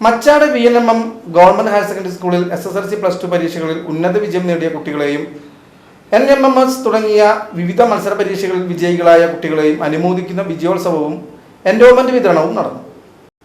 Machad V N M M government higher secondary സ്കൂളിൽ S S L C plus two പരീക്ഷകളിൽ ഉന്നത വിജയം നേടിയ കുട്ടികളെയും എൻ എം എം എസ് തുടങ്ങിയ വിവിധ മത്സര പരീക്ഷകളിൽ വിജയികളായ കുട്ടികളെയും അനുമോദിക്കുന്ന വിജയോത്സവവും എൻഡോമെന്റ് വിതരണവും നടന്നു.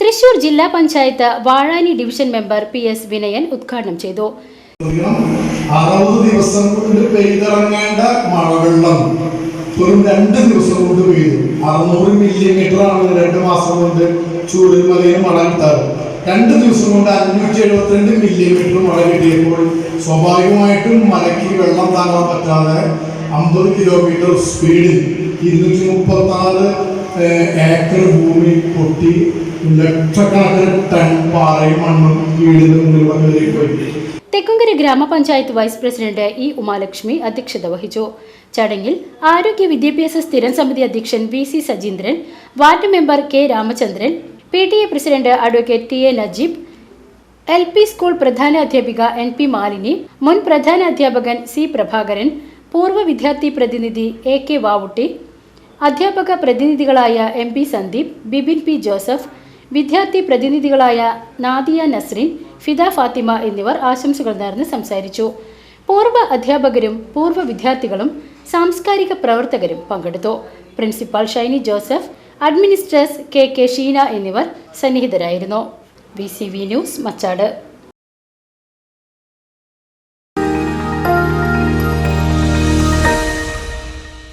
തൃശൂർ ജില്ലാ panchayat Vazhani division member P S Vinayan ഉദ്ഘാടനം ചെയ്തു. അറുപത് ദിവസം കൊണ്ട് പെയ്തിറങ്ങേണ്ട മഴവെള്ളം. വെറും രണ്ട് ദിവസം കൊണ്ട് പെയ്തു. അറുന്നൂറ് മില്ലിമീറ്റർ ആണ് രണ്ട് മാസം കൊണ്ട് ചൂരൽമലയിൽ മഴ കിട്ടാറ് രണ്ട് ദിവസം കൊണ്ട് അഞ്ഞൂറ്റി എഴുപത്തിരണ്ട് മില്ലിമീറ്റർ മഴ കിട്ടിയപ്പോൾ സ്വാഭാവികമായിട്ടും മലയ്ക്ക് വെള്ളം താങ്ങാൻ പറ്റാതെ അമ്പത് കിലോമീറ്റർ സ്പീഡിൽ ഇരുന്നൂറ്റി മുപ്പത്താറ് ഏക്കർ ഭൂമി പൊട്ടി ലക്ഷക്കണക്കിന് ടൺ പാറയും മണ്ണും വീടിന് പോയി. തെക്കുംകര ഗ്രാമപഞ്ചായത്ത് വൈസ് പ്രസിഡന്റ് ഇ ഉമാലക്ഷ്മി അധ്യക്ഷത വഹിച്ചു. ചടങ്ങിൽ ആരോഗ്യ വിദ്യാഭ്യാസ സ്ഥിരം സമിതി അധ്യക്ഷൻ V C Sajeendran ward member K Ramachandran P T A president advocate T A Najeeb L P school പ്രധാന അധ്യാപിക എൻ പി മാലിനി മുൻ പ്രധാന അധ്യാപകൻ സി പ്രഭാകരൻ പൂർവ വിദ്യാർത്ഥി പ്രതിനിധി എ കെ വാവുട്ടി അധ്യാപക പ്രതിനിധികളായ M P Sandeep Bibin P Joseph വിദ്യാർത്ഥി പ്രതിനിധികളായ നാദിയ നസ്രിൻ ഫിദ ഫാത്തിമ എന്നിവർ ആശംസകൾ നേർന്ന് സംസാരിച്ചു. പൂർവ അധ്യാപകരും പൂർവ വിദ്യാർത്ഥികളും സാംസ്കാരിക പ്രവർത്തകരും പങ്കെടുത്തു. Principal Shiny Joseph administrators K K Sheena എന്നിവർ സന്നിഹിതരായിരുന്നു. B C V news Machad.